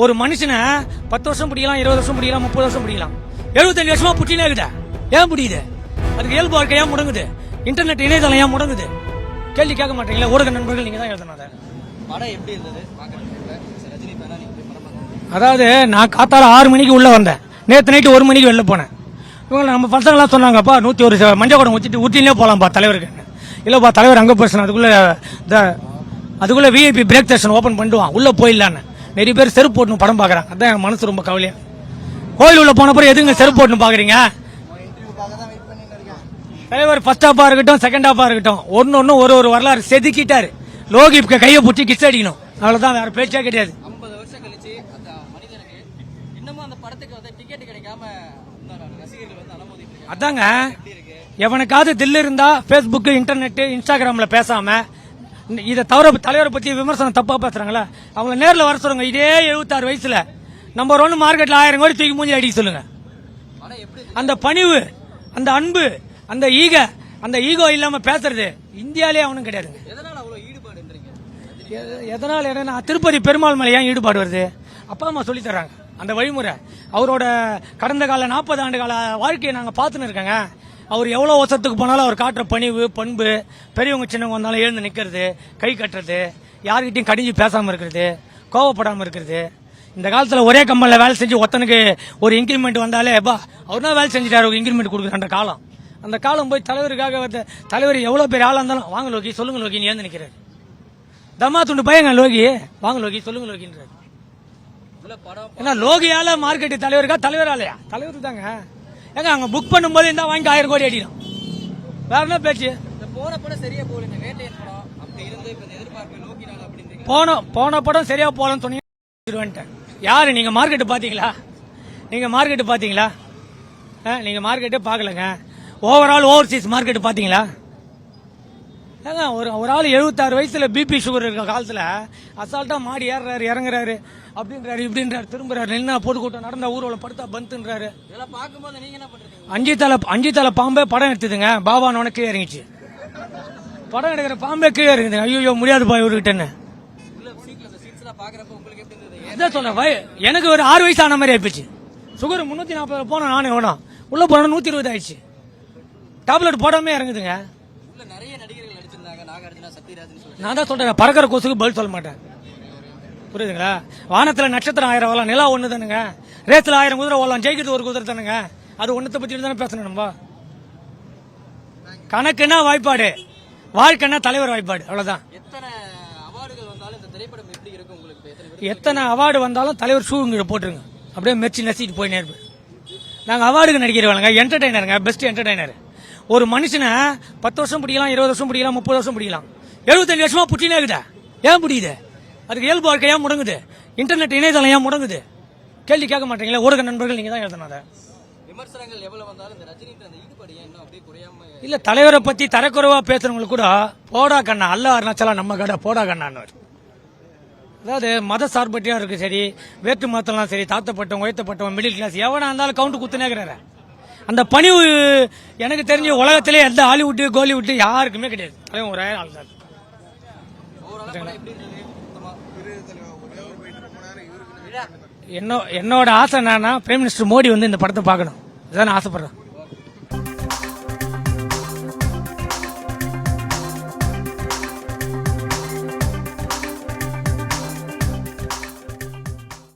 ஒரு மனுஷனை பத்து வருஷம் பிடிக்கலாம் இருபது வருஷம் பிடிக்கலாம் முப்பது வருஷம் பிடிக்கலாம். எழுபத்தஞ்சு வருஷமா புட்டினே இருக்குதா ஏன் முடியுது அதுக்கு இயல்பு வாழ்க்கை ஏன் முடங்குது? இன்டர்நெட் இணையதளம் ஏன் முடங்குது? கேள்வி கேட்க மாட்டீங்களா? ஊடக நண்பர்கள் நீங்க தான் எழுதணும் அதை. படம் எப்படி இருந்தது? அதாவது நான் காத்தால ஆறு மணிக்கு உள்ள வந்தேன். நேற்று நைட்டு ஒரு மணிக்கு வெளில போனேன். இவங்க நம்ம பசங்களாம் சொன்னாங்கப்பா நூற்றி ஒரு மஞ்சள் குடம் ஊற்றிட்டு ஊட்டிலே போகலாம்ப்பா தலைவருக்கு. இல்லைப்பா தலைவர் அங்கே போயிடுச்சு அதுக்குள்ளே இந்த அதுக்குள்ளே விஐபி பிரேக் ஸ்டேஷன் ஓப்பன் பண்ணிடுவான். உள்ளே போயிடலான்னு. நிறைய பேர் செருப்பு போட்டுன்னு படம் பார்க்குறாங்க. அதான் என் மனசு ரொம்ப கவலையா. கோயில் உள்ள போன பிறகு எதுங்க செருப்பு போட்டுன்னு பார்க்குறீங்க? தலைவர் ஃபர்ஸ்ட் ஹாஃபா இருக்கட்டும் செகண்ட் ஹாஃபா இருக்கட்டும் ஒன்னு ஒன்னு ஒரு ஒரு வரலாறு செதுக்கிட்டாரு. லோகி இப்ப கையை பிடிச்சி கிஸ் அடிக்கணும். அவ்வளவுதான் வேற பேச்சே கிடையாது. ஐம்பது வருஷம் கழிச்சு அந்த மனிதனுக்கு இன்னமும் அந்த படத்துக்கு வந்து டிக்கெட் கிடைக்காம இன்னொரு ரசிகர்கள் வந்து அலமோதிட்டு இருக்காங்க அதாங்க எவனுக்காவது தில்லு இருந்தா ஃபேஸ்புக் இன்டர்நெட் இன்ஸ்டாகிராம்ல பேசாம இதை தவிர தலைவரை பத்தி விமர்சனம் தப்பா பேசுறாங்களா. அவங்கள நேர்ல வர சொல்லுங்க. இதே எழுபத்தாறு வயசுல நம்பர் ஒன் மார்க்கெட்ல ஆயிரம் கோடி தூக்கி மூஞ்சி அடிக்க சொல்லுங்க. அந்த பணிவு அந்த அன்பு அந்த ஈக அந்த ஈகோ இல்லாம பேசுறது இந்தியாலே அவனும் கிடையாதுங்க. எதனால என்னன்னா திருப்பதி பெருமாள் மேல ஏன் ஈடுபாடு வருது? அப்பா அம்மா சொல்லி தர்றாங்க. அந்த வழிமுறை. அவரோட கடந்த கால நாற்பது ஆண்டு கால வாழ்க்கையை நாங்க பார்த்துன்னு இருக்கோங்க. அவர் எவ்வளவு வருஷத்துக்கு போனாலும் அவர் காட்டுற பணிவு பண்பு பெரியவங்க சின்னவங்க வந்தாலும் எழுந்து நிக்கிறது கை கட்டுறது யாருக்கிட்டையும் கடிஞ்சு பேசாம இருக்கிறது கோவப்படாம இருக்கிறது. இந்த காலத்துல ஒரே கம்பெனில வேலை செஞ்சு ஒருத்தனுக்கு ஒரு இன்கிரிமெண்ட் வந்தாலே பா அவர் தான் வேலை செஞ்சுட்டாரு ஒரு இன்கிரிமெண்ட் கொடுக்குற காலம். அந்த காலம் போய் தலைவருக்காக வந்து தலைவர் எவ்வளவு பெரிய ஆளா இருந்தாலும் வாங்க லோகி சொல்லுங்க லோகின்னு ஏந்து நிக்கிறாரு. தம்மா துண்டு பையங்க லோகி. வாங்க லோகி சொல்லுங்க லோகின்றாரு. ஏன்னா லோகியால மார்க்கெட் தலைவருக்கா தலைவராலையா? தலைவர் தாங்க ஏங்க அங்க புக் பண்ணும்போது இருந்தா வாங்கி ஆயிரம் கோடி அடிடும் வேற என்ன பேச்சு? இந்த போன படம் சரியா போகல இந்த வேட்டையன் படம். அப்படி இருந்து இப்ப எதிர்பார்ப்பு நோக்கினாங்க அப்படின்றீங்க போன போன படம் சரியா போலன்னு சொன்னீங்க யாரு நீங்க மார்க்கெட் பாத்தீங்களா நீங்க மார்க்கெட் பாத்தீங்களா நீங்க மார்க்கெட்டே பார்க்கலங்க. ஓவரால் ஓவர்சீஸ் மார்க்கெட் பாத்தீங்களா ஏங்க ஒரு ஒரு ஆள் எழுபத்தாறு வயசுல பிபி சுகர் இருக்க காலத்துல அசால்ட்டா மாடி ஏறுறாரு இறங்குறாரு அப்படின்றாரு இப்படின்றாரு திரும்புறாரு நின்னா கூட்டம் நடந்தா ஊர்வலம் படுத்தா பந்துன்றாரு. அஞ்சு தலை அஞ்சு தலை பாம்பே படம் எடுத்துதுங்க. பாபானோட கீழே இறங்கிச்சு படம் எடுக்கிற பாம்பே கீழே இறங்குது ஐயோ இவர்கிட்டன்னு. உங்களுக்கு எப்படி இருந்தது? அதான் சொன்னேன் எனக்கு ஒரு ஆறு வயசு ஆன மாதிரி ஆயிப்போச்சு. சுகர் முந்நூற்றி நாற்பது போனேன் நானே வேணும் உள்ள போனா நூற்றி இருபது ஆயிடுச்சு. டேப்லெட் போடாம இறங்குதுங்க. நிறைய நடிகர்கள் நான் தான் சொல்றேன் பறக்கிற கொசுக்கு பதில் சொல்ல மாட்டேன். புரியுதுங்களா? வானத்துல நட்சத்திரம் ஆயிரம் வரலாம் நிலா ஒன்று தானுங்க. ரேத்துல ஆயிரம் குதிரை ஓடலாம் ஜெயிக்கிறது ஒரு குதிரை தானுங்க. அது ஒன்றத்தை பற்றி தானே பேசணும் நம்ம? கணக்குன்னா வாய்ப்பாடு? வாழ்க்கைன்னா தலைவர் வாய்ப்பாடு? அவ்வளவுதான். எத்தனை அவார்டு வந்தாலும் தலைவர் ஷூ இங்கே போட்டுருங்க. அப்படியே மெர்ச்சி நசிட்டு போயினே இருப்பேன் நாங்கள் அவார்டுக்கு நடிக்கிறவங்க என்டர்டைனருங்க பெஸ்ட் என்டர்டைனர் ஒரு மனுஷனை பத்து வருஷம் பிடிக்கலாம் இருபது வருஷம் பிடிக்கலாம் முப்பது வருஷம் பிடிக்கலாம். எழுபத்தஞ்சு வருஷமா புட்டினே இருக்குதா. ஏன் முடியுது அதுக்கு இயல்பு வாழ்க்கை ஏன் முடங்குது? இன்டர்நெட் இணையதளம் ஏன் முடங்குது? கேள்வி கேட்க மாட்டீங்களா? ஊடக நண்பர்கள் நீங்க தான் எழுதணும் அதை. இல்ல தலைவரை பத்தி தரக்குறைவா பேசுறவங்களுக்கு கூட போடா கண்ணா அல்ல அருணாச்சலா நம்ம கடை போடா கண்ணான்னு அதாவது மத சார்பற்றியா இருக்கு சரி வேற்று மதத்தெல்லாம் சரி தாத்தப்பட்டவன் உயர்த்தப்பட்டவன் மிடில் கிளாஸ் எவனா இருந்தாலும் கவுண்ட் குத்துனேங்கிறாரு அந்த பணிவு எனக்கு தெரிஞ்ச உலகத்திலே எந்த ஹாலிவுட் கோலிவுட் யாருக்குமே கிடையாது. தலைவன் ஒரே ஆள் தான். என்னோட ஆசை என்னன்னா பிரைம் மினிஸ்டர் மோடி வந்து இந்த படத்தை பார்க்கணும். இதான் ஆசைப்படுறேன்.